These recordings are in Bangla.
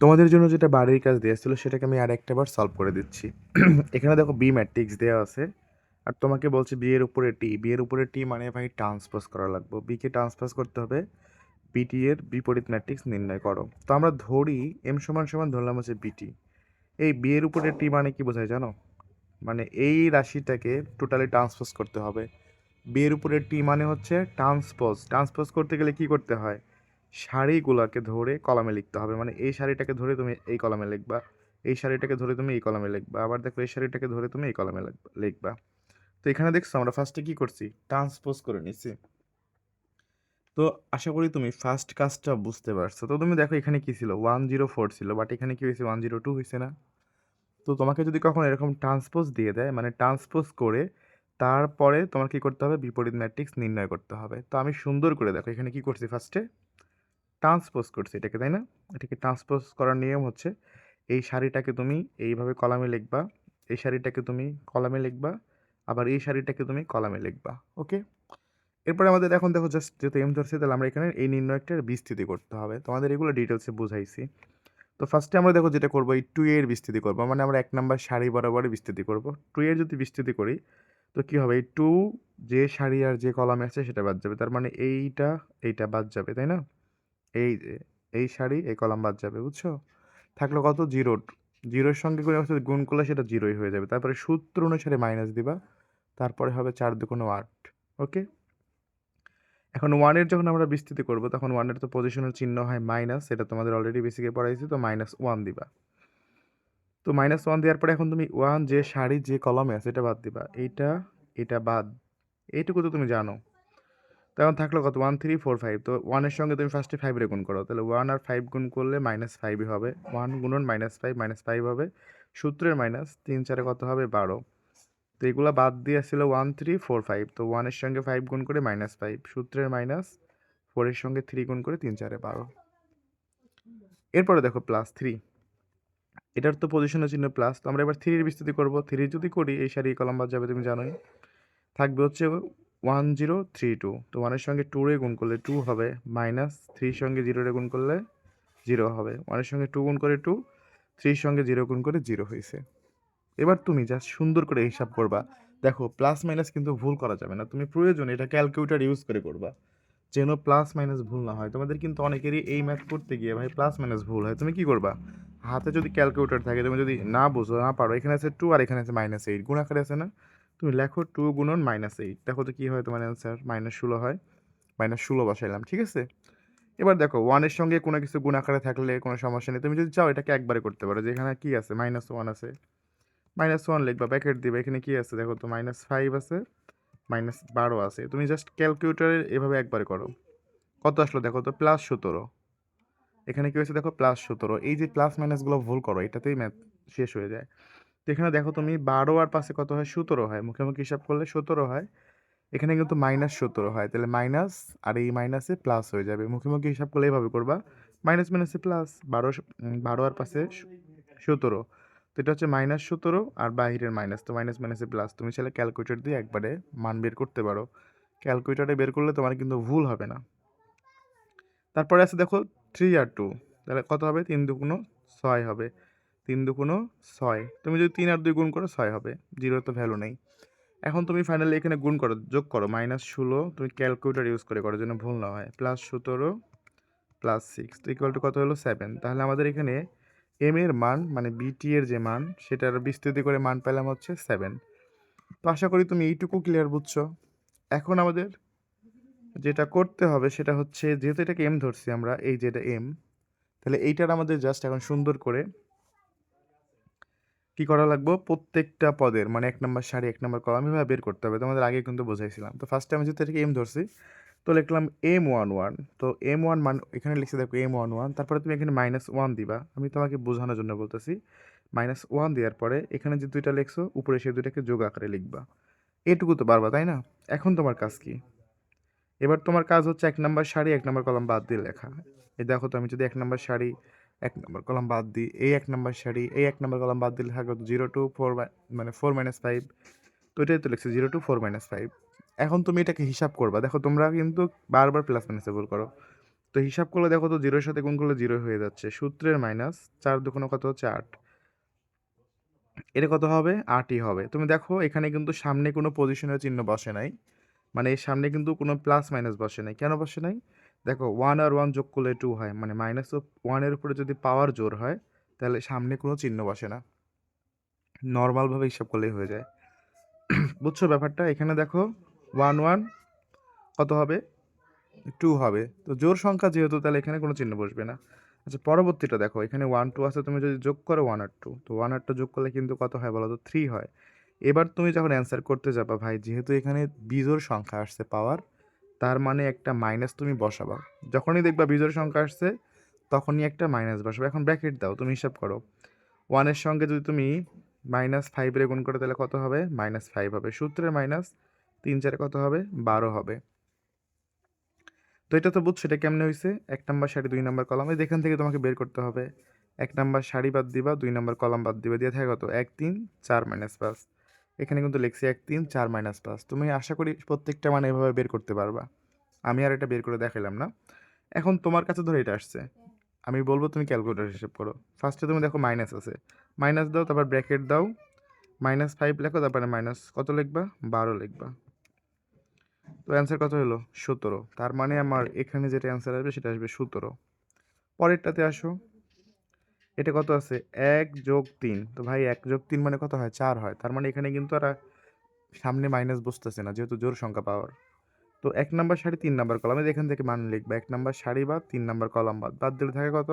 তোমাদের জন্য যেটা বাড়ির কাজ দেওয়া ছিল, সেটাকে আমি আর একটা বার সলভ করে দিচ্ছি। এখানে দেখো বি ম্যাট্রিক্স দেওয়া আছে। আর তোমাকে বলছে বি এর উপরে টি বি এর উপরে টি মানে ভাই ট্রান্সপোজ করা লাগবে। বিকে ট্রান্সপোজ করতে হবে। বিটি এর বিপরীত ম্যাট্রিক্স নির্ণয় করো। তো আমরা ধরি এম সমান সমান ধরলাম হচ্ছে বিটি এই বি এর উপরে টি মানে কি বোঝায় জানো? মানে এই রাশিটাকে টোটালি ট্রান্সপোজ করতে হবে। বি এর উপরে টি মানে হচ্ছে ট্রান্সপোজ ট্রান্সপোজ করতে গেলে কি করতে হয়? সারিগুলোকে ধরে কলামে লিখতে হবে। মানে এই শাড়িটাকে ধরে তুমি এই কলামে লিখবা, এই শাড়িটাকে ধরে তুমি এই কলামে লিখবা। আবার দেখো এই শাড়িটাকে ধরে তুমি এই কলামে লিখবা। তো এখানে দেখছ আমরা ফার্স্টে কি করছি? ট্রান্সপোজ করে নিছি। তো আশা করি তুমি ফার্স্ট কাজটা বুঝতে পারছ। তো তুমি দেখো এখানে কি ছিল? ওয়ান জিরো ফোর ছিল বাট এখানে কি হয়েছে? ওয়ান জিরো টু হয়েছে না। তো তোমাকে যদি কখনো এরকম ট্রান্সপোজ দিয়ে দেয় মানে ট্রান্সপোজ করে তারপরে তোমার কি করতে হবে? বিপরীত ম্যাট্রিক্স নির্ণয় করতে হবে। তো আমি সুন্দর করে দেখো এখানে কি করছি ফার্স্টে ট্রান্সপোজ করছি এটাকে, তাই না? এটাকে ট্রান্সপোজ করার নিয়ম হচ্ছে, এই শাড়িটাকে তুমি এইভাবে কলামে লিখবা, এই শাড়িটাকে তুমি কলামে লিখবা, আবার এই শাড়িটাকে তুমি কলামে লিখবা, ওকে? এরপরে আমাদের এখন দেখো জাস্ট যেহেতু এম ধরছে, তাহলে আমরা এখানে এই নির্ণয়টার বিস্তৃতি করতে হবে। তোমাদের এগুলো ডিটেলসে বুঝাইছি। তো ফার্স্টে আমরা দেখো যেটা করব, এই টু এর বিস্তৃতি করব মানে আমরা এক নাম্বার শাড়ি বরাবরই বিস্তৃতি করব। টু এর যদি বিস্তৃতি করি, তো কী হবে? এই টু যে শাড়ি আর যে কলামে আছে, সেটা বাদ যাবে। তার মানে এইটা এইটা বাদ যাবে, তাই না? এই এই শাড়ি, এই কলাম বাদ যাবে, বুঝছ? থাকল কত? জিরো। জিরোর সঙ্গে করে গুণ করলে সেটা জিরোই হয়ে যাবে। তারপরে সূত্র অনুসারে মাইনাস দিবা, তারপরে হবে চার দুগুণ আট ওকে এখন ওয়ানের যখন আমরা বিস্তৃতি করব, তখন ওয়ানের তো পজিশনের চিহ্ন হয় মাইনাস সেটা তোমাদের অলরেডি বেসিকে পড়াইছি, তো মাইনাস ওয়ান দিবা। তো মাইনাস ওয়ান দেওয়ার পরে এখন তুমি ওয়ান যে শাড়ি, যে কলমে আছে, এটা বাদ দিবা। এইটা, এটা বাদ। এইটুকু তো তুমি জানো। তখন থাকল কত? ওয়ান থ্রি ফোর ফাইভ তো ওয়ানের সঙ্গে তুমি ফার্স্টে ফাইভে গুণ করো। তাহলে ওয়ান আর ফাইভ গুণ করলে মাইনাস ফাইভই হবে। ওয়ান গুণন মাইনাস ফাইভ মাইনাস ফাইভ হবে। সূত্রের মাইনাস তিন চারে কত হবে? বারো। তো এগুলো বাদ দিয়ে ছিল ওয়ান থ্রি ফোর ফাইভ তো ওয়ানের সঙ্গে ফাইভ গুণ করে মাইনাস ফাইভ সূত্রের মাইনাস ফোরের সঙ্গে থ্রি গুণ করে তিন চারে বারো। এরপরে দেখো প্লাস থ্রি এটার তো পজিশনের চিহ্ন প্লাস তো আমরা এবার থ্রির বিস্তৃতি করব। থ্রি যদি করি, এই সারি কলম বাদ যাবে তুমি জানোই। থাকবে হচ্ছে ওয়ান জিরো থ্রি টু তো ওয়ানের সঙ্গে টুরে গুণ করলে টু হবে মাইনাস থ্রির সঙ্গে জিরোরে গুণ করলে জিরো হবে। ওয়ানের সঙ্গে টু গুণ করে টু থ্রির সঙ্গে জিরো গুণ করে জিরো হয়েছে। এবার তুমি জাস্ট সুন্দর করে হিসাব করবা। দেখো প্লাস মাইনাস কিন্তু ভুল করা যাবে না। তুমি প্রয়োজন এটা ক্যালকুলেটার ইউজ করে করবা। যেন প্লাস মাইনাস ভুল না হয়। তোমাদের কিন্তু অনেকেরই এই ম্যাথ করতে গিয়ে ভাই প্লাস মাইনাস ভুল হয়। তুমি কি করবা? হাতে যদি ক্যালকুলেটার থাকে, তুমি যদি না বুঝো, না পারো, এখানে আছে টু আর এখানে আছে মাইনাস এইট গুণাকারে আছে না? তুমি লেখো টু গুণন মাইনাস এইট দেখো তো কী হয় তোমার অ্যান্সার মাইনাস ষোলো হয়। মাইনাস ষোলো বসাইলাম, ঠিক আছে? এবার দেখো ওয়ানের সঙ্গে কোনো কিছু গুণ আকারে থাকলে কোনো সমস্যা নেই। তুমি যদি চাও এটাকে একবারে করতে পারো যেখানে কী আছে? মাইনাস ওয়ান আছে। মাইনাস ওয়ান লিখবা ব্যাকেট দিবে, এখানে কী আছে? দেখো তো মাইনাস ফাইভ আছে মাইনাস বারো আছে। তুমি জাস্ট ক্যালকুলেটারে এভাবে একবারে করো। কত আসলো দেখো তো প্লাস সতেরো। এখানে কী হয়েছে দেখো প্লাস সতেরো। এই যে প্লাস মাইনাসগুলো ভুল করো, এটাতেই ম্যাথ শেষ হয়ে যায়। তো এখানে দেখো তুমি বারো আর পাশে কত হয়? সতেরো হয়। মুখে মুখে হিসাব করলে সতেরো হয়। এখানে কিন্তু মাইনাস সতেরো হয়। তাহলে মাইনাস আর এই মাইনাসে প্লাস হয়ে যাবে। মুখে মুখে হিসাব করলে এইভাবে করবা। মাইনাস মাইনাসে প্লাস বারো বারো আর পাশে সতেরো। তো এটা হচ্ছে মাইনাস সতেরো আর বাহিরের মাইনাস। তো মাইনাস মাইনাসে প্লাস তুমি চাইলে ক্যালকুলেটর দিয়ে একবারে মান বের করতে পারো। ক্যালকুলেটারে বের করলে তোমার কিন্তু ভুল হবে না। তারপরে আছে দেখো থ্রি আর টু তাহলে কত হবে? তিন দুগুণো ছয় হবে। তিন দুগুণো ছয়। তুমি যদি তিন আর দুই গুণ করো, ছয় হবে। জিরো তো ভ্যালু নেই। এখন তুমি ফাইনালি এখানে গুণ করো, যোগ করো। মাইনাস ষোলো, তুমি ক্যালকুলেটার ইউজ করে করো, যেন ভুল না হয়। প্লাস সতেরো প্লাস সিক্স তো ইকুয়াল টু কত হলো? সেভেন তাহলে আমাদের এখানে এম এর মান মানে বিটি এর যে মান, সেটার বিস্তৃতি করে মান পেলাম হচ্ছে সেভেন তো আশা করি তুমি এইটুকু ক্লিয়ার বুঝছ। এখন আমাদের যেটা করতে হবে, সেটা হচ্ছে, যেহেতু এটাকে এম ধরছি আমরা, এই যেটা এম তাহলে এইটার আমাদের জাস্ট এখন সুন্দর করে কি করা লাগবে? প্রত্যেকটা পদের মানে এক নম্বর সারি এক নম্বর কলাম, এভাবে বের করতে হবে। তোমাদের আগে কিন্তু বোঝাইছিলাম। তো ফার্স্টে আমি যেহেতু এটাকে এম ধরছি, তো লিখলাম এম ওয়ান ওয়ান তো এম ওয়ান মান, এখানে লিখছে দেখো এম ওয়ান ওয়ান তারপরে তুমি এখানে মাইনাস ওয়ান দিবা। আমি তোমাকে বোঝানোর জন্য বলতেছি মাইনাস ওয়ান দেওয়ার পরে এখানে যে দুইটা লিখছো, উপরে সেই দুইটাকে যোগ আকারে লিখবা। এটুকু তো পারবা, তাই না? এখন তোমার কাজ কি? এবার তোমার কাজ হচ্ছে এক নম্বর শাড়ি, এক নম্বর কলম বাদ দিয়ে লেখা। এই দেখো তো, আমি যদি এক নম্বর শাড়ি এক নম্বর কলম বাদ দিই, এই এক নম্বর শাড়ি এই এক নম্বর কলম বাদ দিলে থাকবে জিরো টু ফোর মানে ফোর মাইনাস ফাইভ তো এটাই তো লিখছে zero two four minus five এখন তুমি এটাকে হিসাব করবা, দেখো তোমরা কিন্তু বারবার প্লাস মাইনাসে ভুল করো। তো হিসাব করলে দেখো তো জিরোর সাথে গুণ করলে জিরো হয়ে যাচ্ছে, সূত্রের মাইনাস চার দুগুণ কত হচ্ছে আট। এটা কত হবে? আটই হবে। তুমি দেখো এখানে কিন্তু সামনে কোনো পজিশনের চিহ্ন বসে নাই মানে এর সামনে কিন্তু কোনো প্লাস মাইনাস বসে নাই। কেন বসে নাই? দেখো ওয়ান আর ওয়ান যোগ করলে টু হয় মানে মাইনাস অফ ওয়ানের উপরে যদি পাওয়ার জোর হয়, তাহলে সামনে কোনো চিহ্ন বসে না। নর্মালভাবে হিসাব করলেই হয়ে যায়। বুঝছ ব্যাপারটা? এখানে দেখো ওয়ান ওয়ান কত হবে? টু হবে। তো জোর সংখ্যা যেহেতু, তাহলে এখানে কোনো চিহ্ন বসবে না। আচ্ছা পরবর্তীটা দেখো, এখানে ওয়ান টু আছে, তুমি যদি যোগ করো ওয়ান আর টু তো ওয়ান আর টু যোগ করলে কিন্তু কত হয় বলো তো? থ্রি হয়। এবার তুমি যখন অ্যান্সার করতে যাবা, ভাই, যেহেতু এখানে বিজোর সংখ্যা আসছে পাওয়ার তার মানে একটা মাইনাস তুমি বসাবা। যখনই দেখবা বিজোর সংখ্যা আসছে, তখনই একটা মাইনাস বসাবে। এখন ব্র্যাকেট দাও, তুমি হিসাব করো। ওয়ানের সঙ্গে যদি তুমি মাইনাস ফাইভের গুণ করো, তাহলে কত হবে? মাইনাস ফাইভ হবে। সূত্রের মাইনাস তিন চারে কত হবে? বারো হবে। তো এটা তো বুঝছ এটা কেমনে হয়েছে এক নাম্বার সারি, দুই নাম্বার কলাম এই এখান থেকে তোমাকে বের করতে হবে। এক নাম্বার সারি বাদ দিবা, দুই নাম্বার কলাম বাদ দিবা। দিয়ে থাকে কত? এক, তিন, চার মাইনাস পাঁচ। এখানে কিন্তু লিখছি এক তিন চার মাইনাস পাঁচ। তুমি আশা করি প্রত্যেকটা মানে এভাবে বের করতে পারবা। আমি আর এটা বের করে দেখাইলাম না। এখন তোমার কাছে ধরে এটা আসছে। আমি বলব তুমি ক্যালকুলেটার হিসেব করো। ফার্স্টে তুমি দেখো মাইনাস আছে। মাইনাস দাও, তারপর ব্র্যাকেট দাও। মাইনাস ফাইভ লেখো, তারপরে মাইনাস কত লিখবা? বারো লিখবা। তো অ্যান্সার কত হলো? সতেরো। তার মানে আমার এখানে যেটা অ্যান্সার আসবে, সেটা আসবে সতেরো। পরেরটাতে আসো। এটা কত আছে? এক যোগ তিন। তো ভাই এক যোগ তিন মানে কত হয়? চার হয়। তার মানে এখানে কিন্তু আর সামনে মাইনাস বসতেছে না, যেহেতু জোর সংখ্যা পাওয়ার। তো এক নাম্বার সারি তিন নাম্বার কলামে এখান থেকে মান লিখবে। এক নাম্বার সারি বা তিন নাম্বার কলাম বাদ। বাদ দিলে থাকে কত?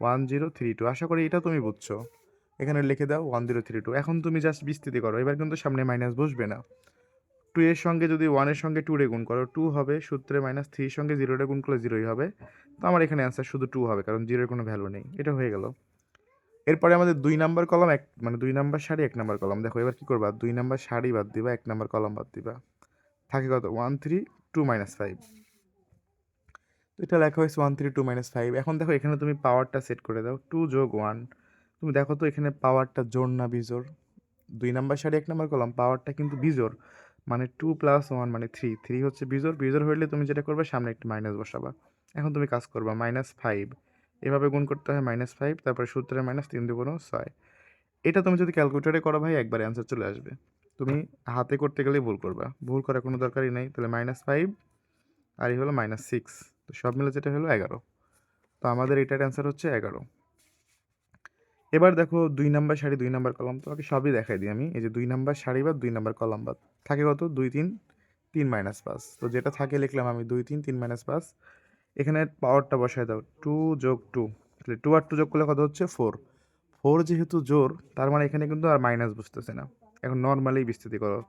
ওয়ান জিরো থ্রি টু আশা করি এটা তুমি বুঝছ। এখানে লিখে দাও ওয়ান জিরো থ্রি টু এখন তুমি জাস্ট বিস্তৃতি করো। এবার কিন্তু সামনে মাইনাস বসবে না। টু এর সঙ্গে যদি ওয়ানের সঙ্গে টু রে গুণ করো টু হবে সূত্রে মাইনাস থ্রির সঙ্গে জিরোটা গুণ করলে জিরোই হবে। তো আমার এখানে অ্যান্সার শুধু টু হবে, কারণ জিরোর কোনো ভ্যালু নেই। এটা হয়ে গেল। এরপরে আমাদের দুই নাম্বার কলম এক মানে দুই নাম্বার সারি, এক নাম্বার কলম দেখো, এবার কী করবা? দুই নাম্বার সারি বাদ দিবা, এক নাম্বার কলম বাদ দিবা। থাকে কত? One three two minus five তো এটা লেখা হয়েছে one three two minus five এখন দেখো, এখানে তুমি পাওয়ারটা সেট করে দাও। টু যোগ ওয়ান তুমি দেখো তো, এখানে পাওয়ারটা জোর না বিজোর দুই নাম্বার সারি, এক নাম্বার কলম পাওয়ারটা কিন্তু বিজোর মানে টু প্লাস ওয়ান মানে থ্রি থ্রি হচ্ছে বিজোর বিজোর হইলে তুমি যেটা করবে, সামনে একটি মাইনাস বসাবা। এখন তুমি কাজ করবা মাইনাস ফাইভ এভাবে গুণ করতে হয় মাইনাস ফাইভ তারপরে সূত্রে মাইনাস তিন দুগুণ ছয়। এটা তুমি যদি ক্যালকুলেটারে করো ভাই, একবার অ্যান্সার চলে আসবে। তুমি হাতে করতে গেলেই ভুল করবা। ভুল করার কোনো দরকারই নেই, তাহলে মাইনাস ফাইভ আর এই হলো মাইনাস সিক্স তো সব মিলে যেটা হলো এগারো। তো আমাদের এটার অ্যান্সার হচ্ছে এগারো। এবার দেখো দুই নাম্বার শাড়ি দুই নাম্বার কলম। তোমাকে সবই দেখাই দিই আমি। এই যে দুই নাম্বার শাড়ি বা দুই নাম্বার কলম বাদ। থাকে কত? দুই তিন তিন মাইনাস পাঁচ। তো যেটা থাকে লিখলাম আমি দুই তিন তিন মাইনাস পাঁচ। এখানে পাওয়ারটা বসায় দাও টু যোগ টু তাহলে টু আর টু যোগ করলে কত হচ্ছে? ফোর ফোর যেহেতু জোর, তার মানে এখানে কিন্তু আর মাইনাস বুঝতেছে না। এখন নর্মালি বিস্তৃতি করো।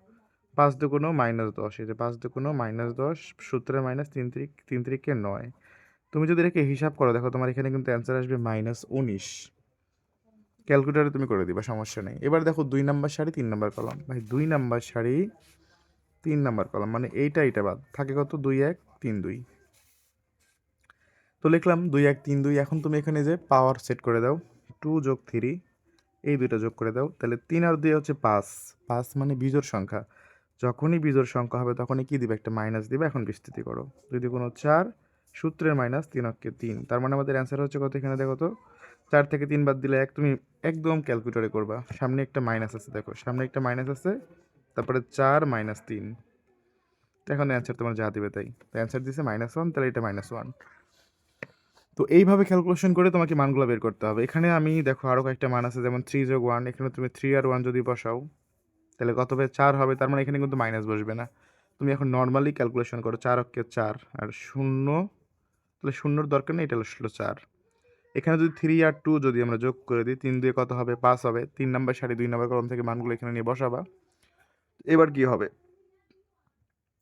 পাঁচ দুগুণো মাইনাস দশ, এই যে পাঁচ দুগুণো মাইনাস দশ সূত্রে মাইনাস তিন তিরিক, তিন তিরিকে নয়। তুমি যদি এটাকে হিসাব করো, দেখো তোমার এখানে কিন্তু অ্যান্সার আসবে মাইনাস উনিশ। ক্যালকুলেটারে তুমি করে দিবা, সমস্যা নেই। এবার দেখো দুই নাম্বার শাড়ি, তিন নাম্বার কলম। ভাই, দুই নাম্বার শাড়ি, তিন নাম্বার কলম মানে এইটা এইটা বাদ। থাকে কত? দুই এক, তিন দুই। তো লিখলাম দুই এক, তিন দুই। এখন তুমি এখানে যে পাওয়ার সেট করে দাও টু যোগ থ্রি এই দুইটা যোগ করে দাও। তাহলে তিন আর দুই হচ্ছে পাঁচ। পাঁচ মানে বিজোর সংখ্যা। যখনই বিজোর সংখ্যা হবে, তখনই কী দিবে? একটা মাইনাস দিবে। এখন বিস্তৃতি করো। যদি কোনো চার, সূত্রের মাইনাস তিন অক্ষে তিন। তার মানে আমাদের অ্যান্সার হচ্ছে কত এখানে? দেখো তো, চার থেকে তিন বাদ দিলে এক, তুমি একদম ক্যালকুলেটরে করবা। সামনে একটা মাইনাস আছে, দেখো। সামনে একটা মাইনাস আছে, তারপরে চার মাইনাস তিন। এখন অ্যান্সার তোমার যা দিবে তাই। তো অ্যান্সার দিছে মাইনাস ওয়ান তাহলে এটা মাইনাস ওয়ান তো এইভাবে ক্যালকুলেশন করে তোমাকে মানগুলো বের করতে হবে। এখানে আমি, দেখো আরও কয়েকটা মান আছে, যেমন থ্রি যোগ ওয়ান এখানে তুমি থ্রি আর ওয়ান যদি বসাও, তাহলে কত হবে? চার হবে। তার মানে এখানে কিন্তু মাইনাস বসবে না। তুমি এখন নর্মালি ক্যালকুলেশন করো, চার অক্ষে চার আর শূন্য, তাহলে শূন্যর দরকার নেই, এটা হলো চার। এখানে যদি থ্রি আর টু যদি আমরা যোগ করে দিই, তিন দিয়ে কত হবে? পাঁচ হবে। তিন নাম্বার সাড়ে দুই নাম্বার কলম থেকে মানগুলো এখানে নিয়ে বসাবা। এবার কি হবে?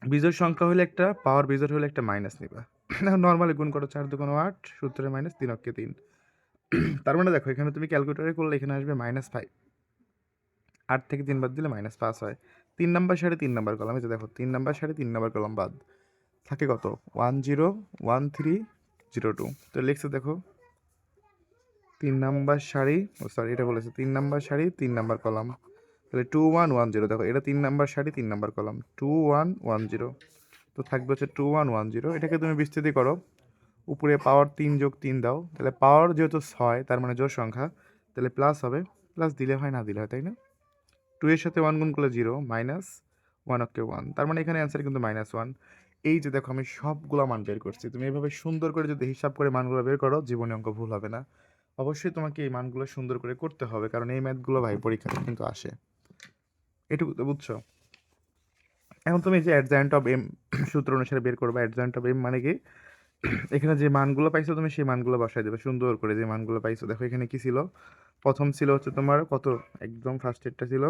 বিজোর সংখ্যা হলে একটা পাওয়ার বিজোর হলে একটা মাইনাস নিবা। এখন নর্মালি গুণ করো চার দুগুণ আট সূত্রের মাইনাস তিন অক্ষে তিন। তার মানে দেখো, এখানে তুমি ক্যালকুলেটারে করলে এখানে আসবে মাইনাস ফাইভ আট থেকে তিন বাদ দিলে মাইনাস পাঁচ হয়। তিন নাম্বার সাড়ে তিন নাম্বার কলাম এই দেখো, তিন নাম্বার সাড়ে তিন নাম্বার কলাম বাদ। থাকে কত? One zero one three zero two তো লিখছে দেখো তিন নাম্বার শাড়ি ও সরি এটা বলেছে তিন নাম্বার শাড়ি তিন নাম্বার কলাম। তাহলে টু ওয়ান ওয়ান জিরো দেখো, এটা তিন নাম্বার শাড়ি তিন number column. Two one one zero তো থাকবে হচ্ছে টু ওয়ান ওয়ান জিরো এটাকে তুমি বিস্তৃতি করো। উপরে পাওয়ার তিন যোগ তিন দাও। তাহলে পাওয়ার যেহেতু ছয়, তার মানে জোর সংখ্যা, তাহলে প্লাস হবে। প্লাস দিলে হয়, না দিলে হয়, তাই না? টু এর সাথে ওয়ান গুণ করলে zero minus one okay one তার মানে এখানে অ্যান্সার কিন্তু মাইনাস ওয়ান এই যে দেখো, আমি সবগুলো মান বের করছি। তুমি এভাবে সুন্দর করে যদি হিসাব করে মানগুলো বের করো, জীবনে অঙ্ক ভুল হবে না। অবশ্যই তোমাকে এই মানগুলো সুন্দর করে করতে হবে কারণ এই ম্যাথগুলো ভাই পরীক্ষাতে কিন্তু আসে। এটুকু তো বুঝছ? এখন তুমি যে অ্যাডজয়েন্ট অফ এম সূত্র অনুসারে বের করবে অ্যাডজয়েন্ট অফ এম মানে কি? এখানে যে মানগুলো পাইছো তুমি সেই মানগুলো বসাই দেবে সুন্দর করে যে মানগুলো পাইছো। দেখো এখানে কি ছিল? প্রথম ছিল হচ্ছে তোমার কত? একদম ফার্স্ট এডটা ছিল।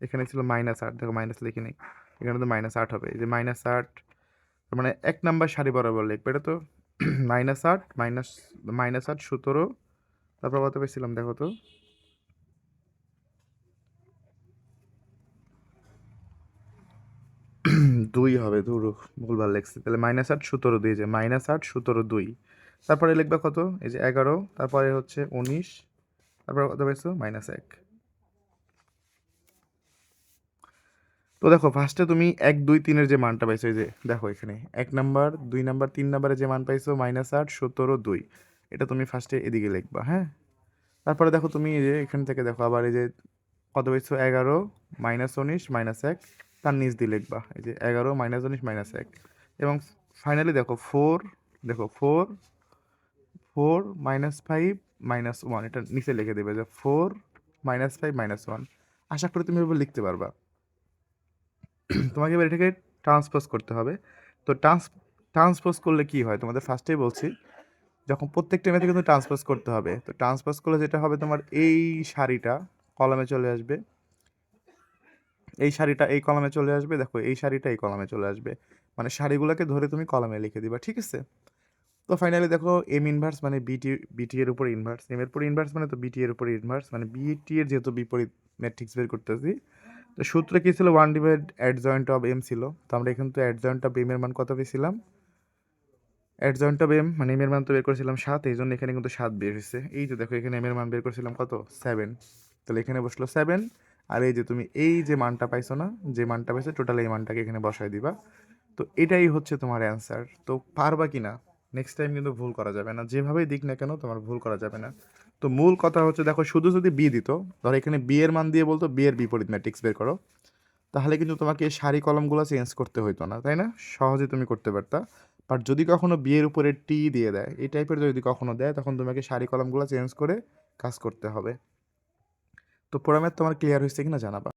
এখানে ছিল মাইনাস আট দেখো মাইনাস লিখে নেই। এখানে তো মাইনাস আট হবে। এই যে মাইনাস আট মানে এক নাম্বার সারি বরাবর লিখবে এটা তো? মাইনাস আট মাইনাস মাইনাস আট সতেরো তারপর কত পেয়েছিলাম দেখো তো। দুই হবে, ধুর, ভুলভাল লেখছি। তাহলে মাইনাস আট, সতেরো দুই যে মাইনাস আট, সতেরো, দুই। তারপরে লিখবে কত? এই যে এগারো। তারপরে হচ্ছে উনিশ। তারপরে কত পেয়েছ মাইনাস এক। তো দেখো ফার্স্টে তুমি এক, দুই, তিনের যে মানটা পাইছো, এই যে দেখো এখানে। এক নাম্বার, দুই নাম্বার, তিন নাম্বারে যে মান পাইছো মাইনাস আট, সতেরো, দুই। এটা তুমি ফার্স্টে এদিকে লিখবা হ্যাঁ? তারপরে দেখো তুমি এই যে এখান থেকে দেখো আবার এই যে কত পাইছো? এগারো মাইনাস উনিশ মাইনাস এক, তার নিচ দিয়ে লিখবা। এই যে এগারো মাইনাস উনিশ মাইনাস এক। এবং ফাইনালি দেখো ফোর দেখো four four minus five minus one এটা নিচে লিখে দেবে যে four minus five minus one আশা করি তুমি এভাবে লিখতে পারবা। তোমাকে এবার এটাকে ট্রান্সপোজ করতে হবে। তো ট্রান্স ট্রান্সপোজ করলে কি হয়? তোমাদের ফার্স্টেই বলছি যখন প্রত্যেকটা ম্যাথে কিন্তু ট্রান্সপোজ করতে হবে। তো ট্রান্সপোজ করলে যেটা হবে তোমার এই শাড়িটা কলমে চলে আসবে। এই শাড়িটা এই কলমে চলে আসবে। দেখো, এই শাড়িটা এই কলমে চলে আসবে। মানে শাড়িগুলোকে ধরে তুমি কলমে লিখে দিবা, ঠিক আছে? তো ফাইনালি দেখো এম ইনভার্স মানে বিটি বিটি এর উপর ইনভার্স এম এর উপর ইনভার্স মানে তো বিটি এর উপর ইনভার্স মানে বিটি এর যেহেতু বিপরীত ম্যাট্রিক্স বের করতেছি। তো সূত্রে কী ছিল? One divide adjoint of M ছিল। তো আমরা এখান তো অ্যাডজয়েন্ট অফ এম এর মান কত পেয়েছিলাম? অ্যাডজয়েন্ট এম মানে এম এর মান তো বের করেছিলাম সাত, এই জন্য এখানে কিন্তু সাত বের হয়েছে। এই যে দেখো, এখানে এম এর মান বের করেছিলাম কত? সেভেন তাহলে এখানে বসল সেভেন আর এই যে তুমি এই যে মানটা পাইছো না, যে মানটা পাইছো টোটাল এই মানটাকে এখানে বসায় দিবা। তো এটাই হচ্ছে তোমার অ্যান্সার তো পারবা কি না? নেক্সট টাইম কিন্তু ভুল করা যাবে না। যেভাবেই দিক না কেন, তোমার ভুল করা যাবে না। তো মূল কথা হচ্ছে, দেখো, শুধু যদি বি দিত, ধরো এখানে বি এর মান দিয়ে বলতো বি এর বিপরীত ম্যাট্রিক্স বের করো, তাহলে কিন্তু তোমাকে সারি কলমগুলো চেঞ্জ করতে হইতো না, তাই না? সহজে তুমি করতে পারতা। বাট যদি কখনো বিয়ের উপরে টি দিয়ে দেয়, এই টাইপের যদি কখনো দেয়, তখন তোমাকে শাড়ি কলমগুলো চেঞ্জ করে কাজ করতে হবে। তো প্রোগ্রামের তোমার ক্লিয়ার হয়েছে কিনা জানাবা।